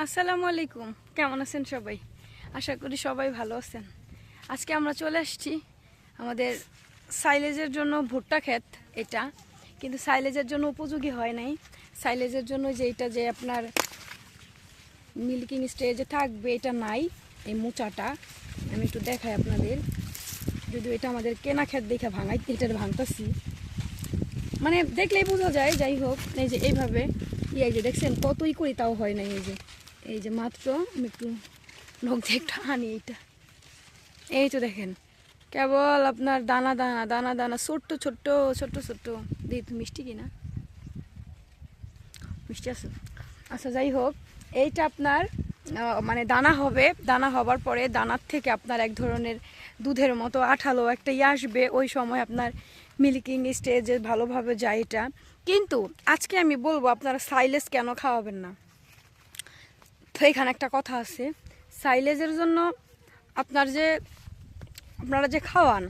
আসসালামু আলাইকুম। কেমন আছেন সবাই? আশা করি সবাই ভালো আছেন। আজকে আমরা চলে আসছি আমাদের সাইলেজের জন্য ভুট্টা ক্ষেত, এটা। কিন্তু সাইলেজের জন্য উপযোগী হয় নাই। সাইলেজের জন্য যে এটা যে আপনার মিল্কিং স্টেজে থাকবে, এটা নাই, এই মোচাটা। আমি একটু দেখাই আপনাদের। যদি এটা আমাদের কেনা ক্ষেত দেখে ভাঙাই, এটার ভাঙতাছি। মানে দেখলেই বোঝা যায়, যাই হোক, এই যে এইভাবে ইয়ে যে দেখছেন, কতই করি তাও হয় না এই যে। এই যে মাত্র আমি একটু নখ দিয়ে একটু আনি এইটা। এই তো দেখেন, কেবল আপনার দানা দানা দানা দানা, ছোট্ট ছোট্ট ছোট্ট ছোট্ট। দিই তো মিষ্টি কিনা? মিষ্টি আছে? আচ্ছা যাই হোক, এইটা আপনার মানে দানা হবে। দানা হবার পরে দানার থেকে আপনার এক ধরনের দুধের মতো আঠালো একটা ইয়ে আসবে। ওই সময় আপনার মিল্কিং স্টেজে ভালোভাবে যায় এটা। কিন্তু আজকে আমি বলব আপনারা সাইলেজ কেন খাওয়াবেন না। তো এখানে একটা কথা আছে, সাইলেজের জন্য আপনার যে, আপনারা যে খাওয়ান,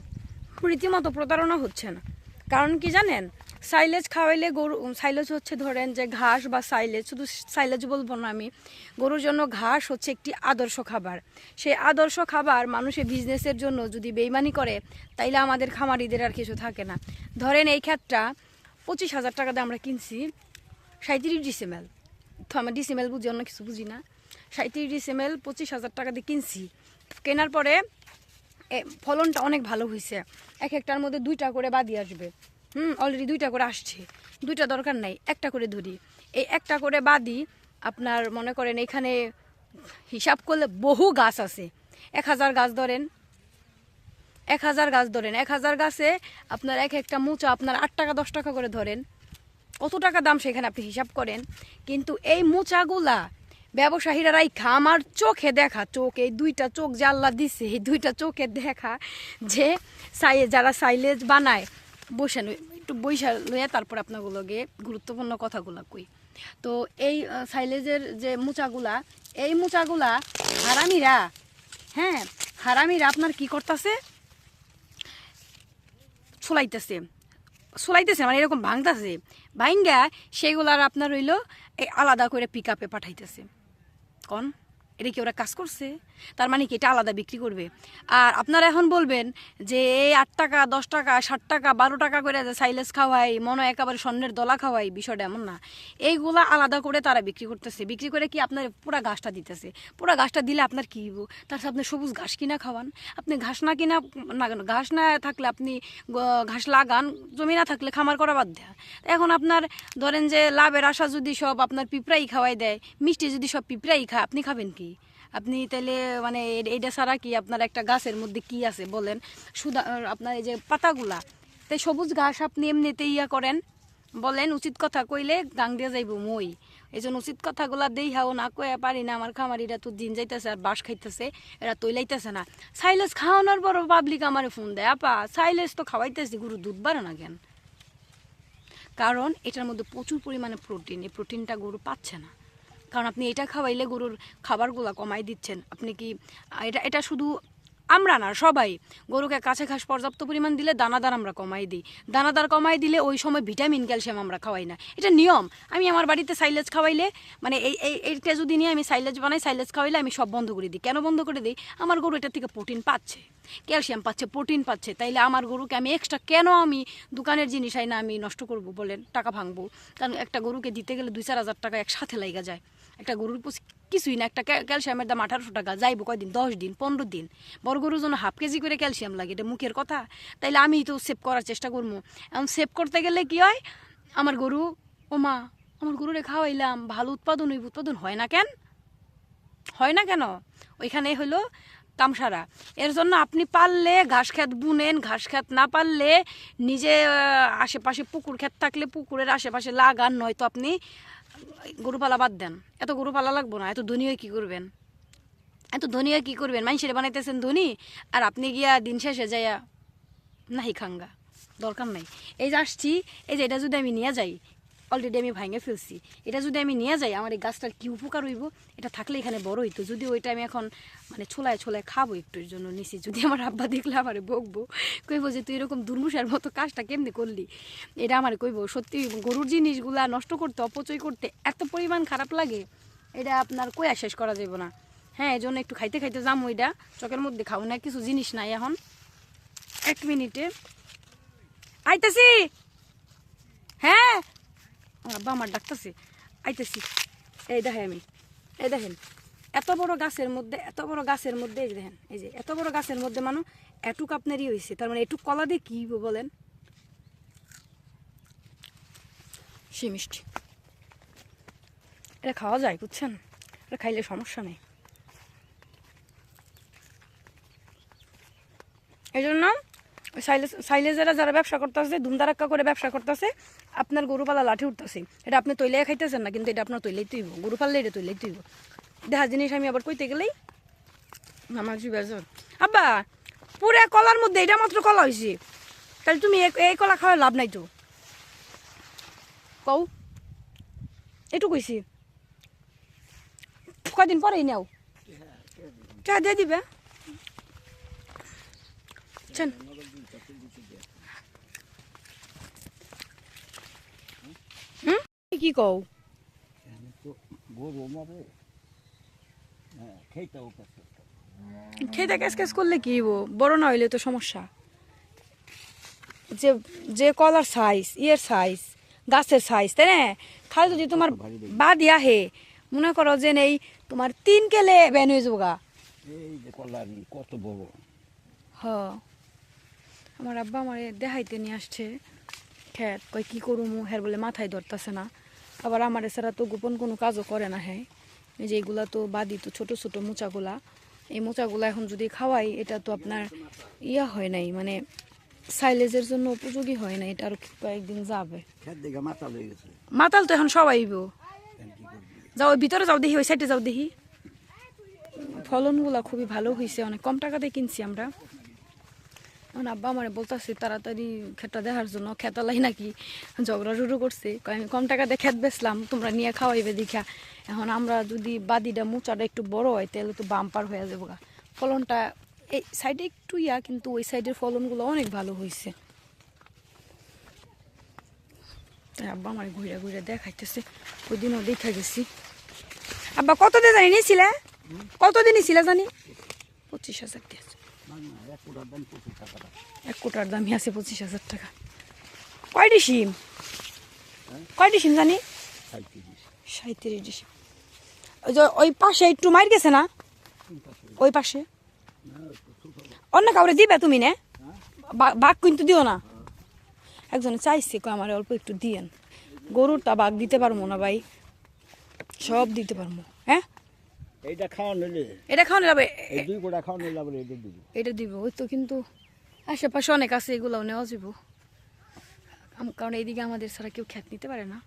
রীতিমতো প্রতারণা হচ্ছে না। কারণ কি জানেন, সাইলেজ খাওয়াইলে গরু, সাইলেজ হচ্ছে ধরেন যে ঘাস বা সাইলেজ, শুধু সাইলেজ বলব না আমি, গরুর জন্য ঘাস হচ্ছে একটি আদর্শ খাবার। সেই আদর্শ খাবার মানুষের বিজনেসের জন্য যদি বেইমানি করে, তাইলে আমাদের খামারিদের আর কিছু থাকে না। ধরেন এই ক্ষেতটা পঁচিশ হাজার টাকা দিয়ে আমরা কিনছি। সাঁত্রিশ ডিসেমেল। তো আমার ডিসেমেল বুঝি, অন্য কিছু বুঝি না। সাঁত্রিশ ডিসেমেল, পঁচিশ হাজার টাকা দিয়ে কিনছি। কেনার পরে ফলনটা অনেক ভালো হয়েছে এক একটার মধ্যে দুইটা করে বাদি আসবে। হুম অলরেডি দুইটা করে আসছে। দুইটা দরকার নাই, একটা করে ধরি। এই একটা করে বাদি আপনার মনে করেন এখানে হিসাব করলে বহু গাছ আছে। এক হাজার গাছ ধরেন এক হাজার গাছ ধরেন। এক হাজার গাছে আপনার এক একটা মুচা আপনার আট টাকা, দশ টাকা করে ধরেন। কত টাকা দাম সেখানে আপনি হিসাব করেন? কিন্তু এই মোচাগুলা ব্যবসায়ীরা রাইখা আমার চোখে দেখা, চোখ, এই দুইটা চোখ যে আল্লাহ দিছে, এই দুইটা চোখে দেখা যে সাই, যারা সাইলেজ বানায় বসে নই একটু বৈশা লইয়া তারপর আপনাগুলোকে গুরুত্বপূর্ণ কথাগুলো কই। তো এই সাইলেজের যে মোচাগুলা, এই মোচাগুলা হারামিরা হ্যাঁ হারামিরা আপনার কি করতেছে? ছোলাইতেছে। সোলাইতেছে মানে এরকম ভাঙতেছে। ভাঙ্গা সেগুলার আপনার হইল আলাদা করে পিক আপে পাঠাইতেছে। কন? এটা কি ওরা কাজ করছে? তার মানে কি? এটা আলাদা বিক্রি করবে। আর আপনারা এখন বলবেন যে এই আট টাকা, দশ টাকা, ষাট টাকা, বারো টাকা করে সাইলেস খাওয়াই, মনে একেবারে স্বর্ণের দলা খাওয়াই, বিষয়টা এমন না। এইগুলা আলাদা করে তারা বিক্রি করতেছে। বিক্রি করে কি আপনার পুরা ঘাসটা দিতেছে? পুরা ঘাসটা দিলে আপনার কি তার সাথে আপনি সবুজ ঘাস কিনা খাওয়ান। আপনি ঘাস না কিনা, না, ঘাস না থাকলে আপনি ঘাস লাগান, জমি না থাকলে খামার করা বাদ দেয় এখন আপনার ধরেন যে, লাভের আশা যদি সব আপনার পিঁপড়াই খাওয়াই দেয়, মিষ্টি যদি সব পিঁপড়াই খায়, আপনি খাবেন কি? আপনি তাহলে মানে এ- এইটা ছাড়া কি আপনার একটা গাছের মধ্যে কি আছে বলেন? সুদা আপনার এই যে পাতাগুলা তাই সবুজ ঘাস আপনি এমনিতে ইয়া করেন? বলেন, উচিত কথা কইলে গাং দিয়ে যাইব মই। এই জন্য উচিত কথাগুলা দেই হাও না কয়ে পারি না, আমার খামারিরা তো দিন যাইতেছে আর বাস খাইতেছে, এরা তৈলাইতেছে না। সাইলেস খাওয়ানোর বড় পাবলিক আমারে ফোন দেয়, আপা, সাইলেস তো খাওয়াইতেছি গুরু দুধ বাড়ে না কেন? কারণ এটার মধ্যে প্রচুর পরিমাণে প্রোটিন এই প্রোটিনটা গরু পাচ্ছে না। কারণ আপনি এটা খাওয়াইলে গরুর খাবারগুলো কমাই দিচ্ছেন। আপনি কি, এটা এটা শুধু আমরা না, সবাই। গরুকে কাছে ঘাস পর্যাপ্ত পরিমাণ দিলে দানাদার আমরা কমাই দিই। দানাদার কমাই দিলে ওই সময় ভিটামিন, ক্যালসিয়াম আমরা খাওয়াই না। এটা নিয়ম। আমি আমার বাড়িতে সাইলেজ খাওয়াইলে মানে এই এই, এইটা যদি নিয়ে আমি সাইলেজ বানাই, সাইলেজ খাওয়াইলে আমি সব বন্ধ করে দিই। কেন বন্ধ করে দিই? আমার গরু এটা থেকে প্রোটিন পাচ্ছে, ক্যালসিয়াম পাচ্ছে, প্রোটিন পাচ্ছে। তাইলে আমার গরুকে আমি এক্সট্রা কেন আমি দোকানের জিনিস আই না আমি নষ্ট করব বলেন, টাকা ভাঙবো? কারণ একটা গরুকে দিতে গেলে দুই চার হাজার টাকা একসাথে লাইগা যায়। একটা গরুর পুষি কিছুই না, একটা ক্যালসিয়ামের দাম আঠারোশো টাকা, যাইবো কয়দিন? দশ দিন, পনেরো দিন। বড় গরুর জন্য হাফ কেজি করে ক্যালসিয়াম লাগে, এটা মুখের কথা। তাইলে আমি তো সেভ করার চেষ্টা করব। এখন সেভ করতে গেলে কি হয়? আমার গরু, ও মা, আমার গরুরে খাওয়াইলাম, ভালো উৎপাদন হইব। উৎপাদন হয় না কেন? হয় না কেন? ওইখানে হলো তামসারা। এর জন্য আপনি পারলে ঘাস খেত বুনেন, ঘাস খেত না পারলে নিজে আশেপাশে পুকুর ক্ষেত থাকলে পুকুরের আশেপাশে লাগান, নয়তো আপনি গরু পালা বাদ দেন। এত গরু পালা লাগবো না, এত ধনী হয়ে কি করবেন? এত ধনী হয়ে কি করবেন? মানুষের বানাইতেছেন ধনী, আর আপনি গিয়া দিন শেষে যাইয়া নাহি খাঙ্গা। দরকার নাই। এই যে আসছি, এই যে এটা যদি আমি নিয়ে যাই অলরেডি আমি ভাঙে ফেলছি। এটা যদি আমি নিয়ে যাই, আমার এই গাছটার কি উপকার হইব? এটা থাকলে এখানে বড় হইতো। যদি ওইটা আমি এখন মানে ছোলায় ছোলায় খাব একটুর জন্য নিছি যদি আমার আব্বা দেখলে আমার বকবো, কইবো যে, তুই এরকম দুর্মুষার মতো কাজটা কেমনি করলি? এটা আমার কইবো, সত্যি গরুর জিনিসগুলা নষ্ট করতে, অপচয় করতে এত পরিমাণ খারাপ লাগে, এটা আপনার কয়া শেষ করা যাবে না। হ্যাঁ এই জন্য একটু খাইতে খাইতে যাম ওইটা চকের মধ্যে খাও না, কিছু জিনিস নাই এখন। এক মিনিটে। আইতেছি! হ্যাঁ? আব্বা আমার ডাকতেছি, আইতেছি। এই দেখেন আমি, এই দেখেন, এত বড় গাছের মধ্যে, এত বড় গাছের মধ্যে, এই দেখেন, এই যে এত বড় গাছের মধ্যে মানু এটুক আপনারই হয়েছে তার মানে এটুক কলা দিয়ে কি বলেন? সে মিষ্টি। এটা খাওয়া যায়, বুঝছেন? এটা খাইলে সমস্যা নেই। এই জন্য সাইলেজেরা যারা ব্যবসা করতেছে ধুমধারাক্কা করে ব্যবসা করতেছে আপনার গরুপালা লাঠি উঠতেছে। এটা আপনি তৈলে খাইতেছেন না কিন্তু এটা আপনার তৈলেই তুইব গরু পাললে এটা তৈলেই তুইব দেখা জিনিস আমি আবার কইতে গেলেই আমার জি বেজার আব্বা পুরা কলার মধ্যে এটা মাত্র কলা হয়েছে তাহলে তুমি এই- কলা খাওয়ার লাভ নাই তো। কও একটু কইছি। কয়দিন পরেই নাও। চা দিয়ে দিবে। চল হুম কি কও? খেতে ক্যাস ক্যাস করলে কি? বড় না হইলে তো সমস্যা। যে যে কলার সাইজ ইয়ের সাইজ গাছের সাইজ তাই না? খালি যদি তোমার বাদি আহে, মনে করো যে নেই, তোমার তিন কেলে ব্যান হয়ে যাব গা এই কত বড় হ। আমার আব্বা আমার দেখাইতে নিয়ে আসছে। খেত কই কি করুমু, হের বলে মাথায় ধরতেছে না। আবার আমার এছাড়া তো গোপন কোনো কাজও করে না হ্যাঁ। এই যে এগুলা তো বাদি তো ছোট ছোট মোচাগুলা। এই মোচাগুলা এখন যদি খাওয়াই এটা তো আপনার ইয়া হয় নাই মানে সাইলেজের জন্য উপযোগী হয় না এটা আরও কয়েকদিন যাবে। মাতাল তো এখন সবাই যাও ভিতরে যাও দেখি ওই সাইডে যাও দেখি। ফলনগুলা খুবই ভালো হয়েছে অনেক কম টাকাতে কিনছি আমরা। এখন আব্বা আমার বলতেছে তাড়াতাড়ি খেতটা দেখার জন্য খেতালাই নাকি? ঝগড়া শুরু করছে। আমি কম টাকাতে খেত বেচলাম তোমরা নিয়ে খাওয়াইবে দেখা এখন আমরা যদি বাদিটা মুচাটা একটু বড় হয় তাহলে তো বাম্পার হয়ে যাব গা। ফলনটা এই সাইডে একটু ইয়া কিন্তু ওই সাইডের ফলনগুলো অনেক ভালো হয়েছে আব্বা আমার ঘুরে ঘুরে দেখাইতেছে। ওই দিনও দেখা গেছি। আব্বা কত দিয়ে জানি নিয়েছিলে কত দিয়ে নিয়েছিলে জানি? পঁচিশ হাজার দিয়েছে। এক কোটার দামই আছে পঁচিশ হাজার টাকা। কয়টি সিম? কয়টি সিম জানি? সাঁত্রিশ ডিসিম ওই যে ওই পাশে একটু মার গেছে না? ওই পাশে? অন্য কাউরে দিবে তুমি নে? বাঘ কিন্তু দিও না। একজনে চাইছে আমার অল্প একটু দিয়েন। গরুর তা বাঘ দিতে পারব না ভাই। সব দিতে পারব হ্যাঁ? এইটা খাওয়া নিলে। এটা খাওয়ানো যাবে এই দুই কোটা খাওয়া এটা দিব। এটা দিব ওই তো কিন্তু আশেপাশে অনেক আছে এগুলোও নেওয়া যাব কারণ এইদিকে আমাদের ছাড়া কেউ খ্যাত নিতে পারে না।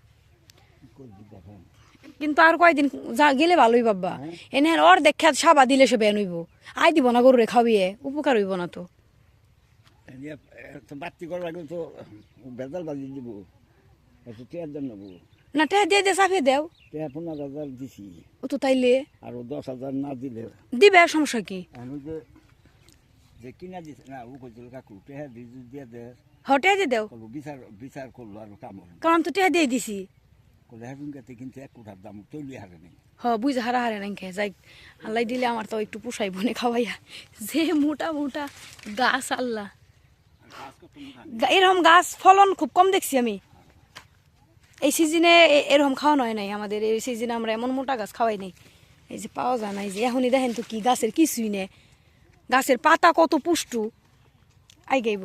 কিন্তু আর কয়দিন যা গেলে ভালোই বাবা এনে ওর দেখা সাবা দিলে সে বেন হইব। আই দিব না গরুরে খাওয়িয়ে উপকার হইব না তো। বাতি করা লাগলে তো বেজাল বাজি দিব। একটু নেব। না টেহা দিয়ে দিয়ে চাপিয়ে দেও। পনেরো হাজার দিছি। ও তো তাইলে? আরও দশ হাজার না দিলে। দিবে সমস্যা কি? ওই যে যে কিনা দিছে না ও কইছিল কাকু টেহার দিয়ে দিয়ে দে। হটে দিয়ে দেও। বিচার বিচার করল আর কাম কারণ তো টেহা দিয়ে দিছি। করলে হ্যাঁ কাতে কিন্তু এক কোটার দাম তৈরি হারে নেই। হ বুঝে হারা হারে নাই খেয়ে যাই আল্লাহ দিলে আমার তো একটু পোষাই বনে খাওয়াইয়া। যে মোটা মোটা গাছ আল্লাহ। এরকম গাছ ফলন খুব কম দেখছি আমি। এই সিজনে এরকম খাওয়ানো হয় নাই আমাদের। এই সিজনে আমরা এমন মোটা গাছ খাওয়াই নাই। এই যে পাওয়া যায় নাই যে, এখনই দেখেন তো কি গাছের কিছুই নে গাছের পাতা কত পুষ্টু। আই গাইব।